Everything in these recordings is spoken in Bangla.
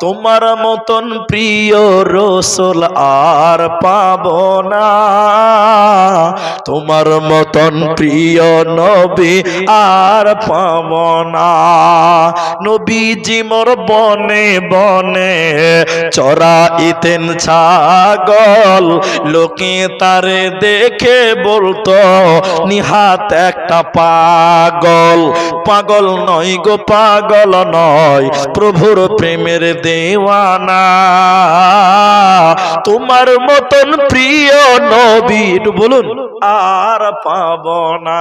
তোমার মতন প্রিয় রসুল আর পাব না। তোমার মতন প্রিয় নবী আর পাব না। নবীজি মোর বনে বনে চড়াইতেন ছাগল, লোকে তারে দেখে বলতো, নিহাত একটা পাগল। পাগল নয় গো, পাগল নয়, প্রভুর প্রেমের দেওয়ানা। তোমার মতন প্রিয় নবী বলুন। আর পাব না।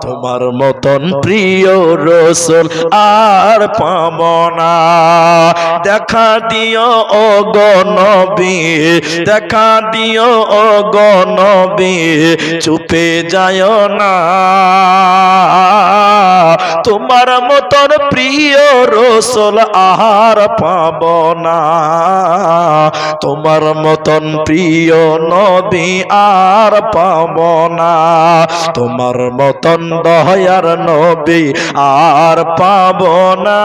তোমার মতন প্রিয় রসুল আর পাব না। দেখা দিও ও গনবী দেখা দিও ও গনবী চুপে যায় না। তোমার মতন প্রিয় রসুল আহার পাব না। তোমার মতন প্রিয় নবী আর পাব না। তোমার মতন দয়ার নবী আর পাব না।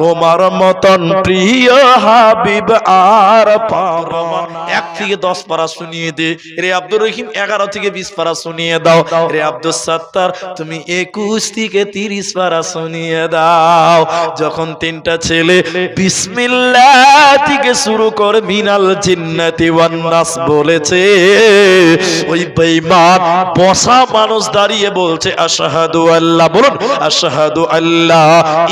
তোমার মতন প্রিয় হাবিব আর পাব এক থেকে দশ পারা শুনিয়ে দে। রে আব্দুর রহিম, এগারো থেকে বিশ পারা শুনিয়ে দাও। রে আব্দুল সত্তার, তুমি একুশ থেকে তিরিশ পারা শুনিয়ে দাও। যখন তিনটা ছেলে বিসমিল্লাহ থেকে শুরু করে মিনাল জিন্নাতি ওয়ান নাস বলেছে, ওই বেঈমান, বসা মানুষ দাঁড়িয়ে বলছে, আশহাদু আল্লাহ, বলুন, আশহাদু আল্লাহ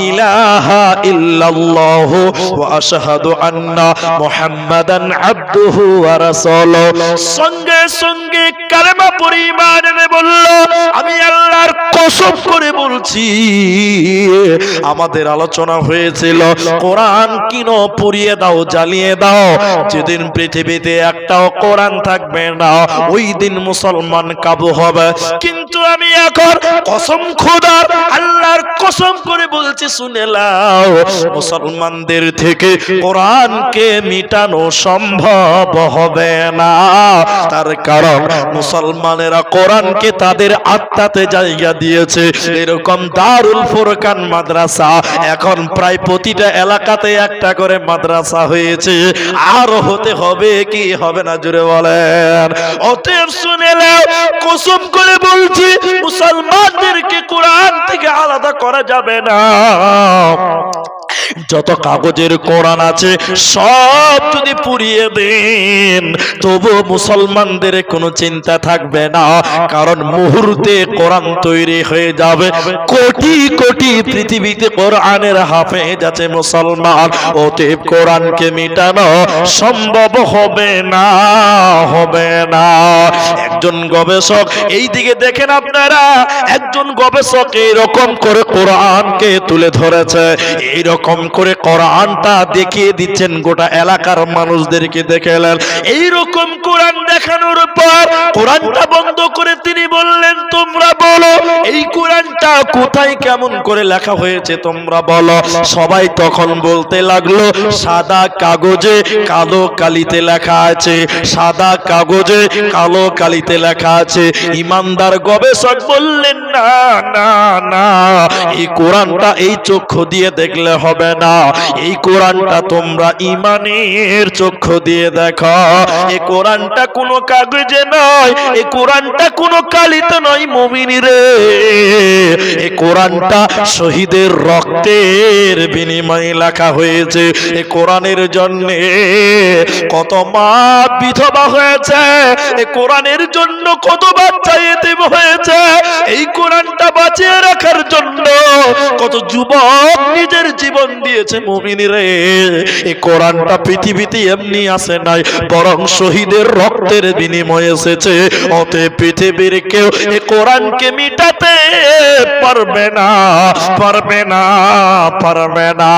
ইলাহা ইল্লাল্লাহ ওয়া আশহাদু আন্না মুহাম্মাদান আবদুহু ওয়া রাসূলুহু। সঙ্গে সঙ্গে কালেমা পড়ে বলল, আমি আল্লাহর কসম করে বলছি, আমাদের আলোচনা হয়েছিল, কোরআন কিনো পুড়িয়ে দাও, জ্বালিয়ে দাও। যেদিন পৃথিবীতে একটাও কোরআন থাকবে না। ওই দিন মুসলমান কাবু হবে। কিন্তু আমি এখন কসম খোদার, আল্লাহর কসম করে বলছি, শুনে লাও মুসলমানদের থেকে কোরআনকে মিটানো সম্ভব হবে না। তার কারণ মুসলমানেরা কোরআনকে তাদের আত্মাতে জায়গা দিয়েছে। এরকম দারুল ফুরকান মাদ্রাসা, এখন প্রায় প্রতিটা এলাকাতে একটা করে মাদ্রাসা হয়েছে। আর হতে হবে কি? হবে না জুড়ে বলেন। অতএব শুনে কসম করে বলছি মুসলমানদেরকে কোরআন থেকে আলাদা করা যাবে না। যত কাগজের কোরআন আছে, সব যদি পুড়িয়ে দেন তবু মুসলমানদের কোনো চিন্তা থাকবে না। কারণ মুহূর্তে কোরআন তৈরি হয়ে যাবে। কোটি কোটি পৃথিবীতে কোরআনের হাফেজ আছে মুসলমান। অতএব কোরআনকে মিটানো সম্ভব হবে না হবে না। একজন গবেষক, এই দিকে দেখেন আপনারা, একজন গবেষক এরকম করে কোরআনকে তুলে ধরেছে। এইরকম করে কোরআনটা দেখিয়ে দিচ্ছেন গোটা এলাকার মানুষদেরকে দেখালেন এইরকম কোরআন দেখানোর পর কোরআনটা বন্ধ করে তিনি বললেন, তোমরা কোরআনটা কোথায় কেমন করে লেখা হয়েছে তোমরা বলো। সবাই তখন বলতে লাগল, সাদা কাগজে কালো কালিতে লেখা আছে, সাদা কাগজে কালো কালিতে লেখা আছে। ইমানদার গবেষক বললেন, না না না, এই কোরআনটা এই চক্ষু দিয়ে দেখলে হবে না। এই কোরআনটা তোমরা ইমানের চক্ষু দিয়ে দেখো। এই কোরআনটা কোনো কাগজে নয়, এই কোরআনটা কোনো কালিতে নয়, মমিনী রে। এই কোরআনটা শহীদের রক্তের বিনিময়ে লেখা হয়েছে। এই কোরআনের জন্য কত মা বিধবা হয়েছে। এই কোরআনের জন্য কত বাচ্চা এতিম হয়েছে। এই কোরআনটা বাঁচিয়ে রাখার জন্য কত যুবক নিজের জীবন দিয়েছে মুমিনী রে এই কোরআনটা পৃথিবীতে এমনি আসে নাই, বরং শহীদের রক্তের বিনিময়ে এসেছে। অতে পৃথিবীর কেউ এই কোরআনকে মিটাতে পারবে না পারবে না পারবে না।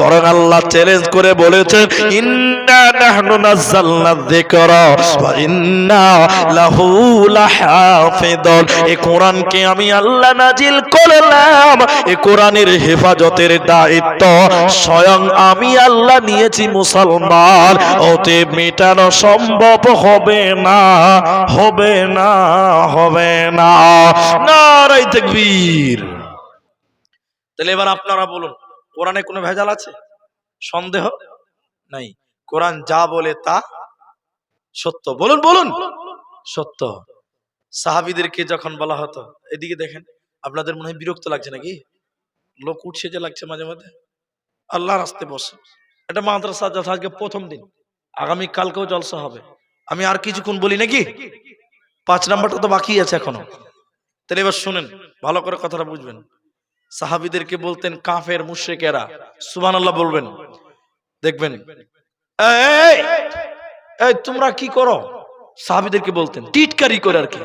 বরং আল্লাহ চ্যালেঞ্জ করে বলেছেন, ইন্না নাহনু নাযালনা ওয়া ইন্না লাহু লাহাফিদুন। এই কোরআনকে আমি আল্লাহ করলাম। এই কোরআনের হেফাজতের দায়িত্ব। স্বয়ং আমি আল্লাহ নিয়েছি মুসলমান। ওতে মেটানো সম্ভব হবে না হবে না হবে না। নারাই তাকবীর। তাহলে এবার আপনারা বলুন, কোরআনে কোনো ভেজাল আছে? সন্দেহ? নাই। কোরআন যা বলে তা সত্য। বলুন বলুন। সত্য। সাহাবিদেরকে যখন বলা হতো, এদিকে দেখেন, আপনাদের মনে হয় বিরক্ত লাগছে নাকি? লোক উঠছে যে লাগছে মাঝে মাঝে আল্লাহ রাস্তে বসে। এটা মাদ্রাসা যথা আজকে প্রথম দিন। আগামী কালকেও জলসা হবে। আমি আর কিছুক্ষণ বলি নাকি? পাঁচ নাম্বারটা তো বাকি আছে এখনও। তাহলে এবার শুনেন, ভালো করে কথাটা বুঝবেন। সাহাবিদেরকে বলতেন, কাফের, মুশ্রিকেরা। সুবহান আল্লাহ বলবেন। দেখবেন তোমরা কি করো? সাহাবিদেরকে বলতেন, টিটকারি করে আর কি।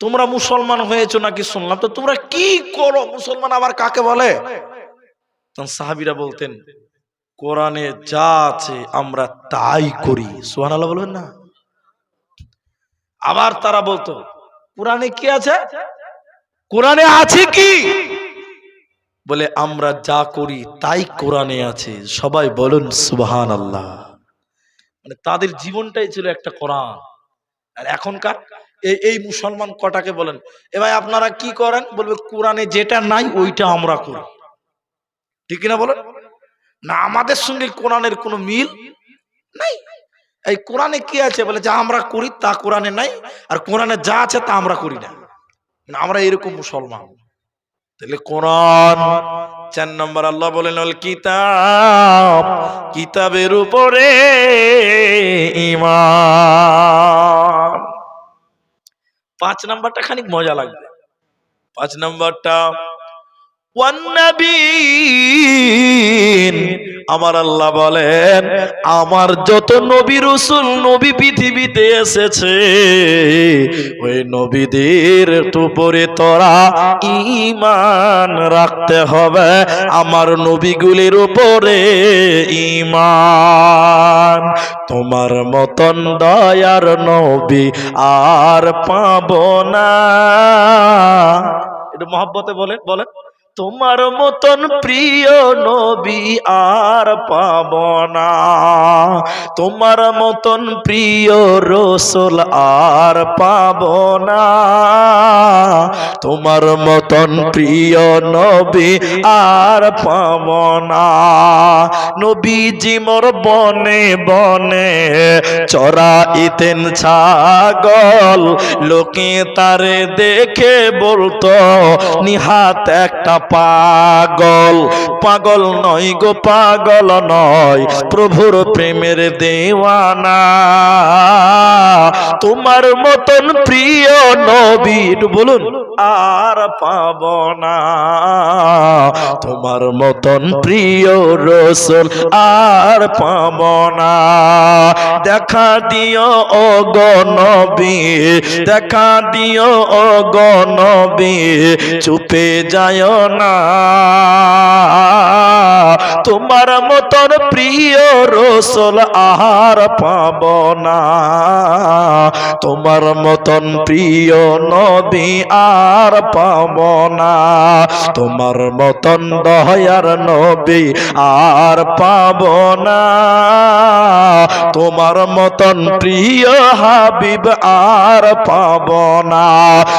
তোমরা মুসলমান হয়েছো নাকি শুনলাম, তো তোমরা কি করো? মুসলমান আবার কাকে বলে? সাহাবিরা বলতেন, কোরআনে যা আছে আমরা তাই করি। সুহান আল্লাহ বলবেন না? আবার তারা বলতো, কোরআনে কি আছে? কোরআনে আছে কি? বলে, আমরা যা করি তাই কোরআনে আছে। সবাই বলুন সুবহান আল্লাহ মানে তাদের জীবনটাই ছিল একটা কোরআন। আর এখনকার এই এই মুসলমান কটাকে বলেন? এ ভাই, আপনারা কি করেন? বলবে, কোরআনে যেটা নাই, ওইটা আমরা করি। ঠিক না বলেন? না, আমাদের সঙ্গে কোরআনের কোনো মিল নাই। এই কোরআনে কি আছে? বলে, যা আমরা করি তা কোরআনে নাই, আর কোরআনে যা আছে তা আমরা করি না। আমরা এরকম মুসলমান। তাহলে কোরআন, চার নম্বর আল্লাহ বলেন কিতাব, কিতাবের উপরে ইমান পাঁচ নাম্বারটা খানিক মজা লাগবে। পাঁচ নাম্বারটা আমার আল্লাহ বলেন, আমার যত নবী রসুল নবী পৃথিবীতে এসেছে, ওই নবীদের উপরে তোরা ইমান রাখতে হবে। আমার নবীগুলির উপরে ইমান তোমার মতন দয়ার নবী আর পাব না। একটু মহব্বতে বলেন বলেন। তোমার মতন প্রিয় নবী আর পাব না। তোমার মতন প্রিয় রসুল আর পাব না। তোমার মতন প্রিয় নবী আর পাব না। নবীজি মোর বনে বনে চড়াইতেন ছাগল। লোকে তারে দেখে বলতো, নিহাত একটা পাগল। পাগল নয় গো, পাগল নয়। প্রভুর প্রেমের দেওয়ানা। তোমার মতন প্রিয় নবী বলুন, আর পাব না তোমার মতন প্রিয় রসুল, আর পাব না দেখা দিও ও দেখা দিও ও গনবী চুপে যায় না। তোমার মতন প্রিয় রসুল আহার পাব না। তোমার মতন প্রিয় নবী আর পাব না। তোমার মতন দয়ার নবী আর পাব না। তোমার মতন প্রিয় হাবিব আর পাব না।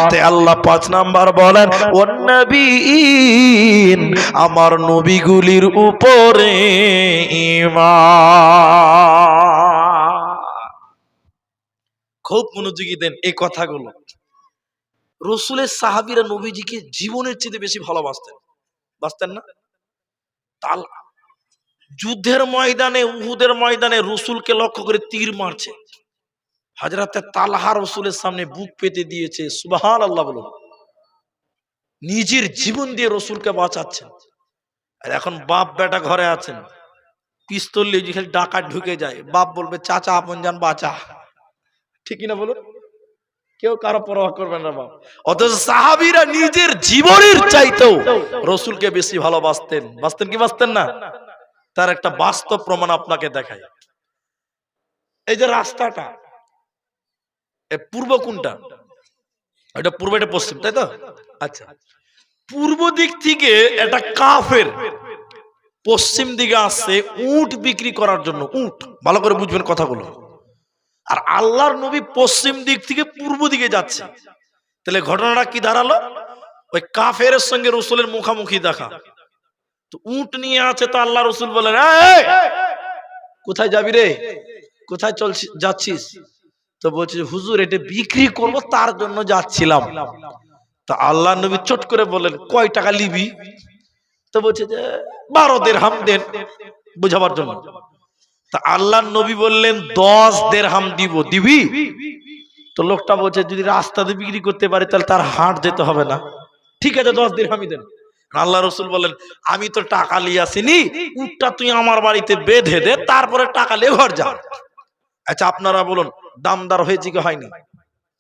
তে আল্লাহ পাঁচ নাম্বার বলেন ও নবীন, আমার নবীগুলির উপরে ইমান খুব মনোযোগী দেন এই কথাগুলো। রসুলের সাহাবিরা নবীজিকে জীবনের চেয়ে বেশি ভালোবাসতেন। বাসতেন না? তাল যুদ্ধের ময়দানে, উহুদের ময়দানে রসুলকে লক্ষ্য করে তীর মারছে। হাজরাতে তালহা রসুলের সামনে বুক পেতে দিয়েছে সুবাহান আল্লাহ বলুন। নিজের জীবন দিয়ে রসুলকে বাঁচাচ্ছেন। আর এখন বাপ বেটা ঘরে আছেন। পিস্তল নিয়ে খালি ডাকাত ঢুকে যায়, বাপ বলবে, চাচা, আপন যান বাঁচা। ঠিকই না বলুন? কেউ কারও পরোয়া করবেন না বাপ। অথচ সাহাবিরা নিজের জীবনের চাইতেও রসুলকে বেশি ভালোবাসতেন। বাঁচতেন কি বাসতেন না? তার একটা বাস্তব প্রমাণ আপনাকে দেখায় এই যে রাস্তাটা পূর্ব কোনটা? এটা পূর্ব, এটা পশ্চিম, তাই তো? আচ্ছা। পূর্ব দিক থেকে একটা কাফের পশ্চিম দিকে আসছে উট বিক্রি করার জন্য উট। ভালো করে বুঝবেন কথাগুলো। আর আল্লাহর নবী পশ্চিম দিক থেকে পূর্ব দিকে যাচ্ছে। তাহলে ঘটনাটা কি দাঁড়াল? ওই কাফের সঙ্গে রসুলের মুখামুখি দেখা। তো উট নিয়ে আছে তো আল্লাহ রসুল বলেন "এই, কোথায় যাবি রে? কোথায় চলছিস যাচ্ছিস? তো বলছে যে, হুজুর এটা বিক্রি করব তার জন্য যাচ্ছিলাম। তা আল্লাহ নবী চট করে বললেন, কয় টাকা লিবি তো বলছে যে, বারো দের হাম দেন। বুঝাবার জন্য। তা আল্লাহ নবী বললেন, দশ দের হাম দিব। দিবি? তো লোকটা বলছে, যদি রাস্তাতে বিক্রি করতে পারে, তাহলে তার হাট যেতে হবে না। ঠিক আছে, দশ দিন হামি দেন। আল্লাহ রসুল বলেন আমি তো টাকা নিয়ে আসিনি, উটটা তুই আমার বাড়িতে বেঁধে দে, তারপরে টাকা নিয়ে ঘর যা। আচ্ছা আপনারা বলুন, দামদার হয়েছে কি হয়নি?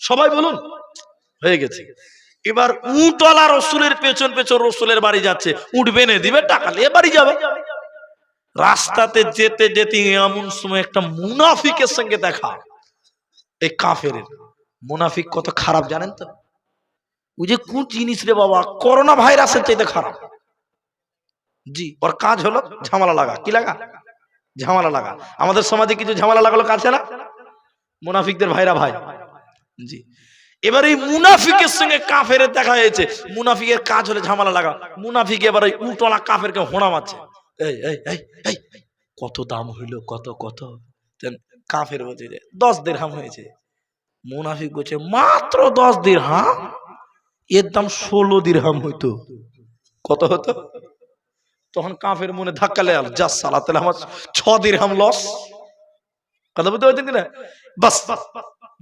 সবাই বলুন, হয়ে গেছে। এবার উটওয়ালা রসুলের পেছন পেছন রসুলের বাড়ি যাচ্ছে। উঠ বেনে দিবে টাকা নিয়ে বাড়ি যাবে। রাস্তাতে যেতে যেতে এমন সময় একটা মুনাফিকের সঙ্গে দেখা। এই কাফের। মুনাফিক কত খারাপ জানেন তো? ওই যে কোন জিনিস রে বাবা, করোনা ভাইরাসের চাইতে খারাপ। জি, ওর কাজ হলো ঝামেলা লাগা। কি লাগা? ঝামেলা লাগা। আমাদের সমাজে কিছু ঝামেলা লাগালো কাছে না মুনাফিকদের ভাইরা ভাই। জি। এবার এই মুনাফিকের সঙ্গে কাফের দেখা হয়েছে। মুনাফিকের কাজ হলে ঝামেলা লাগা। মুনাফিক এবার ওই উটলা কাফেরকে হোঁড়া মারছে। এই এই এই কত দাম হইল, কত কত? কাফের বলছে যে, দশ দেড়হাম হয়েছে। মুনাফিক বলছে, মাত্র দশ দিরহাম? এর দাম ষোলো দিরহাম হইতো। কত হতো? তখন কাফের মনে ধাক্কা লেগে গেল, যা সালা তাহলে আমার ছ দিরহাম লস কথা বুঝতে পারছেন কিনা? বাস।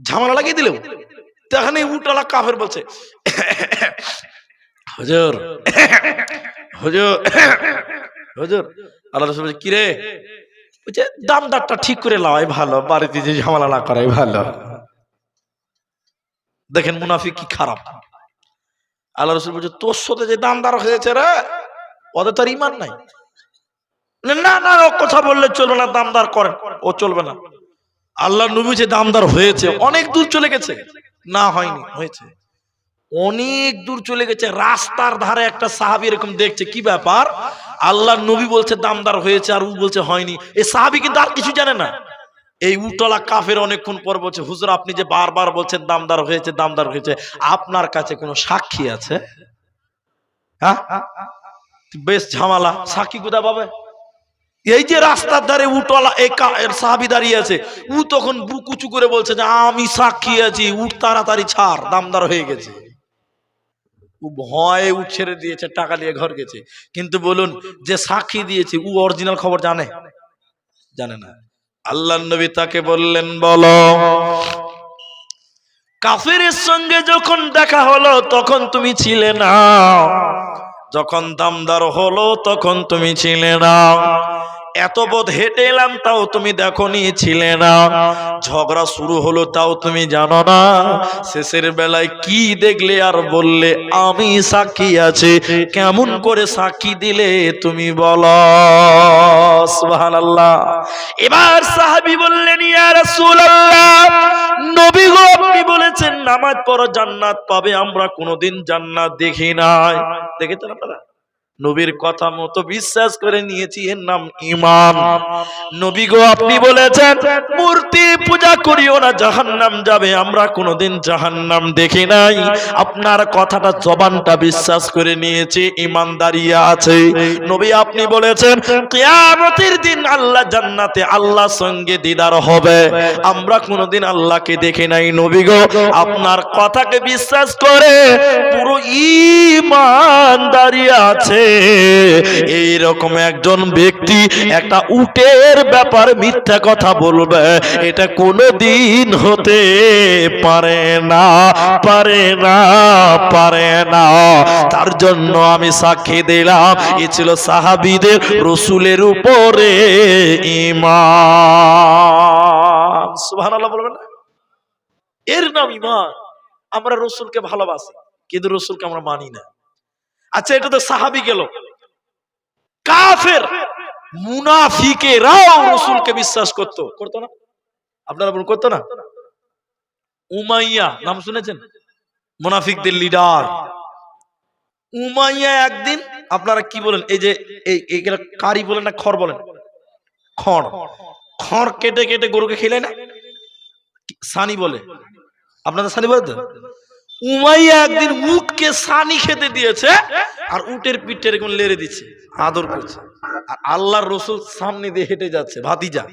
ঝামেলা লাগিয়ে দিলেও। তখন এই উটালা কাফের বলছে। হুজুর হুজুর হুজুর। আল্লাহ রসুল বলছে, কিরে? বলছে, দাম দারটা ঠিক করে ভালো। বাড়িতে যে ঝামেলা না করাই ভালো। দেখেন মুনাফিক কি খারাপ। আল্লাহ রসুল বলছে, তোর সাথে যে দামদার হয়েছে রে, ওদের তো ইমান নাই। না না, ও কথা বললে চলবে না, দামদার করেন ও চলবে না। আল্লাহ নবী যে দামদার হয়েছে, অনেক দূর চলে গেছে। না হয়নি, হয়েছে। অনেক দূর চলে গেছে, রাস্তার ধারে একটা সাহাবি এরকম দেখছে, কি ব্যাপার? আল্লাহ নবী বলছে, দামদার হয়েছে আর উ বলছে, হয়নি। এই সাহাবি কিন্তু আর কিছু জানে না। এই উটলা কাফের অনেকক্ষণ পর বলছে, হুজুর, আপনি যে বারবার বলছেন, দামদার হয়েছে দামদার হয়েছে, আপনার কাছে কোনো সাক্ষী আছে? হ্যাঁ? বেশ ঝামালা, সাক্ষী কোথা পাবে? এই যে রাস্তার ধারে কা- এর সাহাবি দাঁড়িয়ে আছে, উ তখন বুক উঁচু করে বলছে যে, আমি সাক্ষী আছি উঠ তাড়াতাড়ি ছাড়, দামদার হয়ে গেছে। ও ভয়ে উঠ ছেড়ে দিয়েছে, টাকা নিয়ে ঘর গেছে। কিন্তু বলুন, যে সাক্ষী দিয়েছে ও অরিজিনাল খবর জানে? জানে না। আল্লাহ নবী তাকে বললেন, বলো। কাফিরের সঙ্গে যখন দেখা হলো, তখন তুমি ছিলে না। যখন দামদার হলো, তখন তুমি ছিলে না। এত বোধ হেঁটে এলাম, তাও তুমি দেখো ছিলে না। ঝগড়া শুরু হলো, তাও তুমি জানো না। শেষের বেলায় কি দেখলে আর বললে, আমি সাক্ষী আছে। কেমন করে সাক্ষী দিলে তুমি বলো? এবার সাহাবী বললেন নবী আপনি বলেছেন নামাজ পড়ো জান্নাত পাবে, আমরা কোনোদিন জান্নাত দেখি নাই। দেখেছেন আপনারা? নবীর কথা মতো বিশ্বাস করে নিয়েছি, এর নাম ইমান নবী গো, আপনি বলেছেন, মূর্তি পূজা করিও না, জাহান্নাম যাবে। আমরা কোনোদিন জাহান্নাম দেখি নাই। আপনার কথাটা জবানটা বিশ্বাস করে নিয়েছি ইমান দাঁড়িয়ে আছে। নবী, আপনি বলেছেন, কিয়ামতের দিন আল্লাহ জান্নাতে আল্লাহ সঙ্গে দিদার হবে। আমরা কোনোদিন আল্লাহকে দেখি নাই। নবী গো, আপনার কথাকে বিশ্বাস করে পুরো ইমান দাঁড়িয়ে আছে। এই রকম একজন ব্যক্তি একটা উটের ব্যাপার মিথ্যা কথা বলবে। এটা কোনো দিন হতে পারে না পারে না পারে না। তার জন্য আমি সাক্ষী দিলাম, এ ছিল সাহাবিদের রসুলের উপরে ইমান সুবহানাল্লাহ বলবেন না? এর নাম ইমান আমরা রসুলকে ভালোবাসি, কিন্তু রসুলকে আমরা মানি না। আচ্ছা এটা তো সাহাবি গেল। কাফের, মুনাফিকেরাও রসুলকে বিশ্বাস করতো। করতো না? আপনারা বলুন করতো না? উমাইয়া, নাম শুনেছেন? মুনাফিকদের লিডার উমাইয়া একদিন, আপনারা কি বলেন? এই যে, এই কারি বলেন না, খড় বলেন? খড়। খড় কেটে কেটে গরুকে খেলে না? সানি বলে। আপনাদের সানি বলে তো? উমাইয়া একদিন উটকে সানি খেতে দিয়েছে আর উটের পিঠে এরকম লেড়ে দিচ্ছে আদর করছে। আর আল্লাহর রসুল সামনে দিয়ে হেঁটে যাচ্ছে ভাতিজা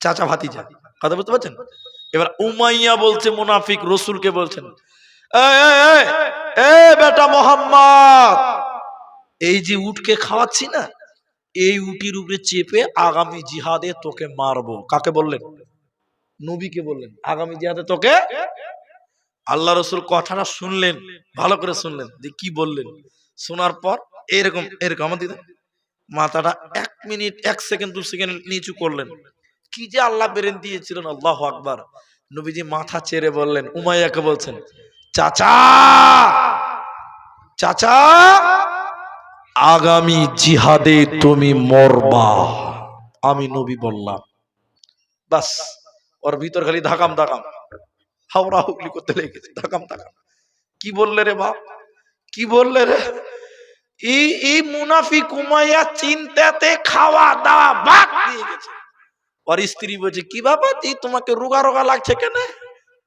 চাচা ভাতিজা। কথা বুঝতে পারছেন? এবার উমাইয়া বলছে মুনাফিক রসুলকে বলছেন "এই, এই, এই, এই বেটা মোহাম্মদ এই যে উটকে খাওয়াচ্ছি না এই উটির উপরে চেপে আগামী জিহাদে তোকে মারবো। কাকে বললেন? নবীকে বললেন আগামী জিহাদে তোকে আল্লাহ রসুল কথাটা শুনলেন, ভালো করে শুনলেন, যে কি বললেন? শোনার পর এরকম এরকম, আমার আমাদের মাথাটা এক মিনিট, এক সেকেন্ড, দু সেকেন্ড নিচু করলেন। কি যে আল্লাহ বেরেন দিয়েছিলেন, আল্লাহ আকবার। নবীজি মাথা চেড়ে বললেন, উমাইয়াকে বলছেন, চাচা! চাচা! আগামী জিহাদে তুমি মরবা। আমি নবী বললাম। বাস, ওর ভিতর খালি ধাকাম ধাকাম। হাওড়া হুগলি করতে লেগেছে। ধাকাম ধাকাম। কি বললে রে বাপ? কি বললে রে? এই এই মুনাফি কুমাইয়া চিন্তাতে খাওয়া দাওয়া বাদ দিয়ে গেছে। ওর স্ত্রী বলছে, কি বাবা তুই তোমাকে রোগা রোগা লাগছে কেন?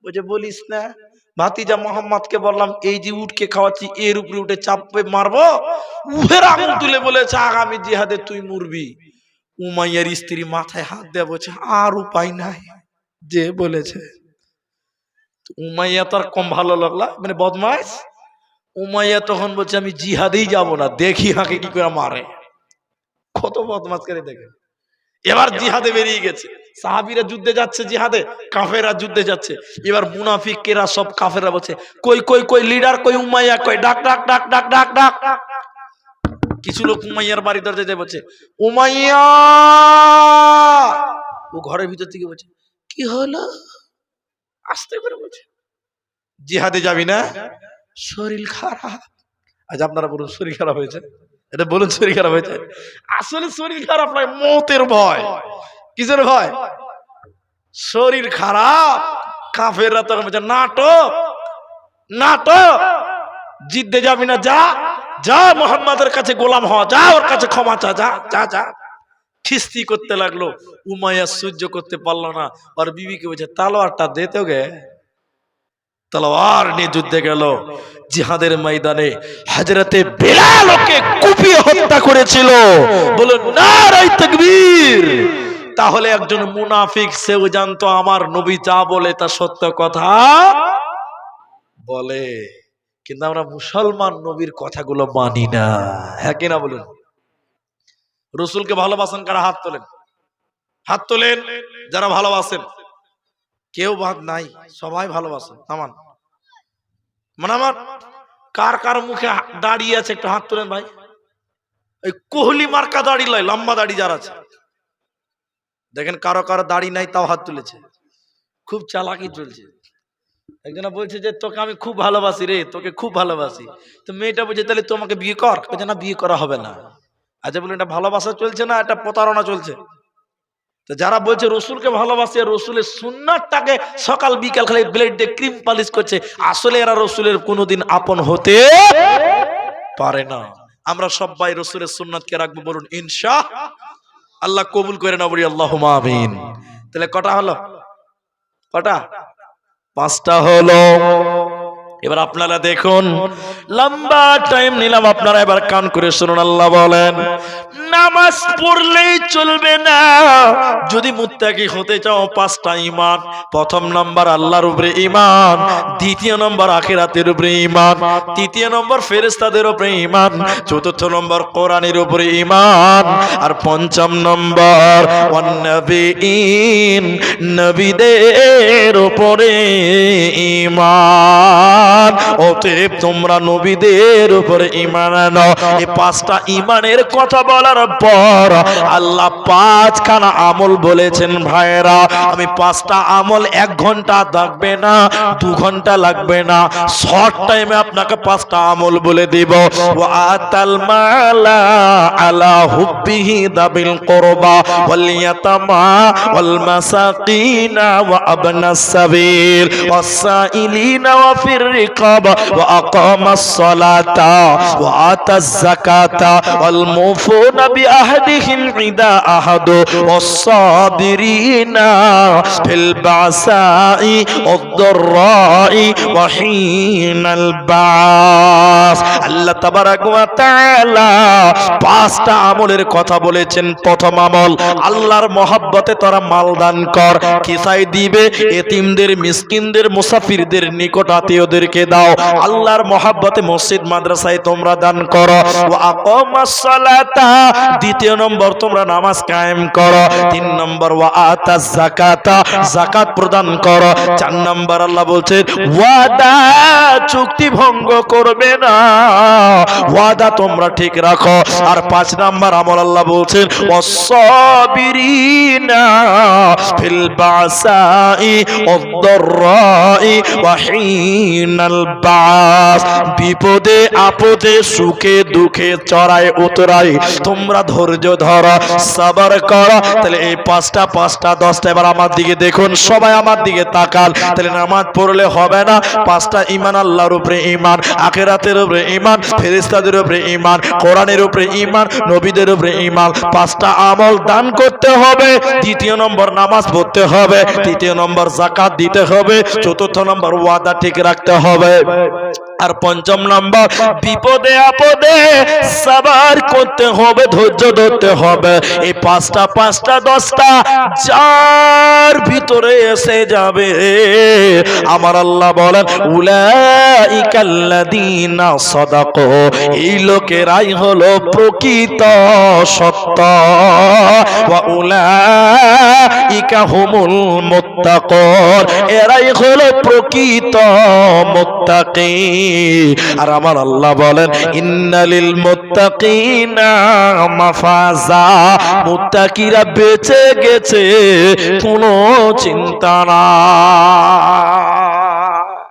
বলছে, বলিস না। ভাতিজা মোহাম্মদকে বললাম, এই যে উঠকে খাওয়াচ্ছি, এর উপরে উঠে চাপে মারবো। উহের আঙুল তুলে বলেছে, আগামী জিহাদে তুই মরবি। উমাইয়ার স্ত্রী মাথায় হাত দেয়া বলছে, আর উপায় নাই। যে বলেছে। উমাইয়া তো আর কম ভালো লাগলা? মানে বদমাইশ? উমাইয়া তখন বলছে, আমি জিহাদেই যাব না, দেখি হাঁকে কি করে মারে। কত বদমাস করে দেখে এবার জিহাদে বেরিয়ে গেছে। সাহাবিরা যুদ্ধে যাচ্ছে জিহাদে কাফেরা যুদ্ধে যাচ্ছে। এবার মুনাফিকেরা সব কাফেরা বলছে, কই কই কই, লিডার, কই, উমাইয়া, কই, ডাক ডাক ডাক ডাক ডাক ডাক। কিছু লোক উমাইয়ার বাড়ি দরজা যায় বলছে, উমাইয়া! ও ঘরের ভিতর থেকে বলছে, কি হলো? আসতে করে বলছে জিহাদে যাবি না? শরীর খারাপ। আজ আপনারা বলুন শরীর খারাপ হয়েছে? এটা বলুন শরীর খারাপ হয়েছে? আসলে শরীর খারাপ নয় মতের ভয়। কিসের ভয়? শরীর খারাপ কাফেররা তখন বলছে নাটক নাটক। জিদ্দে যাবি না যা যা মোহাম্মদের কাছে গোলাম হওয়া যা ওর কাছে ক্ষমা চা যা যা যা। খিস্তি করতে লাগল। উমাইয়া সহ্য করতে পারল না। আর বিবিকে বলছে, তালোয়ারটা দে তো গে। তলোয়ার নিয়ে যুদ্ধে গেল। জিহাদের ময়দানে হাজরতে বেলালকে কুপিয়ে হত্যা করেছিল। বলো নারাই তাকবীর! তাহলে একজন মুনাফিক, সেও জানতো আমার নবী যা বলে তা সত্য কথা বলে। কিন্তু আমরা মুসলমান নবীর কথাগুলো মানি না। হ্যাঁ কিনা বলুন? রসুলকে ভালোবাসেন কারা? হাত তোলেন। হাত তোলেন যারা ভালোবাসেন। কেউ বাদ নাই, সবাই ভালোবাসেন। নামান। মানে আমার কার কার মুখে হা- দাড়ি আছে একটু হাত তোলেন ভাই। এই কোহলি মার্কা দাড়ি লয়, লম্বা দাড়ি যার আছে। দেখেন কারও কারও দাড়ি নাই, তাও হাত তুলেছে। খুব চালাকি চলছে। একজনা বলছে যে, তোকে আমি খুব ভালোবাসি রে, তোকে খুব ভালোবাসি। তো মেয়েটা বলছে, তাহলে তোমাকে বিয়ে কর? বলছে না, বিয়ে করা হবে না। আচ্ছা বলুন, এটা ভালোবাসা চলছে না, এটা প্রতারণা চলছে? তো যারা বলছে রসুলকে ভালোবাসে, রসুলের সুন্নাতটাকে সকাল বিকাল খালি ব্লেড দিয়ে ক্রিম পালিশ করছে, আসলে এরা রসুলের কোনোদিন আপন হতে পারে না। আমরা সবাই রসুলের সুন্নাতকে রাখব বলুন, ইনশা আল্লাহ কবুল করে না বলি আল্লাহ আমিন। তাহলে কটা হলো? কটা? পাঁচটা হলো এবার আপনারা দেখুন, লম্বা টাইম নিলাম আপনারা এবার কান করে শুনুন, আল্লাহ বলেন, নামাজ পড়লেই চলবে না। যদি মুত্তাকি হতে চাও, পাঁচটা ইমান প্রথম নাম্বার আল্লাহর উপরে ইমান দ্বিতীয় নম্বর আখিরাতের উপরে ইমান তৃতীয় নম্বর ফেরেশতাদের উপরে ইমান চতুর্থ নম্বর কোরআনের উপরে ইমান আর পঞ্চম নম্বর নবীদের উপরে ইমান অতএব তোমরা নবীদের উপরে ইমান আনো। এই পাঁচটা ইমানের কথা বলার পর আল্লাহ পাঁচখানা আমল বলেছেন ভাইরা আমি পাঁচটা আমল এক ঘণ্টা লাগবে না, দু ঘণ্টা লাগবে না। শর্ট টাইমে আপনাকে পাঁচটা আমল বলে দিব। ওয়া আতাল মালা আলা হুব্বিহি দাবিল কুরবা ওয়াল ইয়াতামা ওয়াল মাসাকিনা ওয়া আবনাস সাবিল ওয়াসাইলিনা ওয়া ফির الرقاب وأقام الصلاة وآتى الزكاة والموفون بأهدهم إذا أهدوا والصابرين في البعثاء والضراء وحين البعث আল্লাহ তাবারাক ওয়া তাআলা পাঁচটা আমলের কথা বলেছেন প্রথম আমল আল্লাহর মহাব্বতে তোরা মাল দান কর কিসাই দিবে এতিমদের মিসকিনদের মুসাফিরদের নিকট আত্মীয়দেরকে দাও। আল্লাহর মহাব্বতে মসজিদ, মাদ্রাসায় তোমরা দান করো। দ্বিতীয় নম্বর, তোমরা নামাজ কায়েম করো। তিন নম্বর যাকাত। প্রদান করো। চার নম্বর, আল্লাহ বলছেন ওয়াদা চুক্তি ভঙ্গ করবে না। ওয়াদা তোমরা ঠিক রাখো। আর পাঁচ নাম্বার, আমল আল্লাহ বলছেন ওয়াসাবিরিনা ফিল বাসাই ওয়াদ-দাররাই ওয়া বিপদে, আপদে, সুখে, দুঃখে, চড়াই, উতরাই। তোমরা ধৈর্য ধরো, সবর করো। তাহলে এই পাঁচটা পাঁচটা, দশটা, এবার আমার দিকে দেখুন, সবাই আমার দিকে তাকান তাহলে নামাজ পড়লে হবে না। পাঁচটা ইমান আল্লাহর উপরে ইমান আখেরাতের উপরে ইমান ফেরেশতাদের উপরে ইমান কোরআনের উপরে ইমান নবীদের উপরে ইমান পাঁচটা আমল দান করতে হবে। দ্বিতীয় নম্বর নামাজ পড়তে হবে। তৃতীয় নম্বর জাকাত দিতে হবে। চতুর্থ নম্বর ওয়াদা ঠিক রাখতে হবে। হবে আর পঞ্চম নম্বর, বিপদে আপদে সাবার করতে হবে, ধৈর্য ধরতে হবে। এই পাঁচটা পাঁচটা, দশটা যার ভিতরে এসে যাবে। আমার আল্লাহ বলেন, উলাইকাল্লাযীনা সাদাকু, এই লোকেরাই হলো প্রকৃত সত্য। উলাইকা হুমুল মুত্তাকুন, এরাই হলো প্রকৃত মুত্তাকি আর আমার আল্লাহ বলেন ইন্নালিল মুত্তাকিনা মাফাজা। মুত্তাকিরা বেঁচে গেছে কোনো চিন্তা না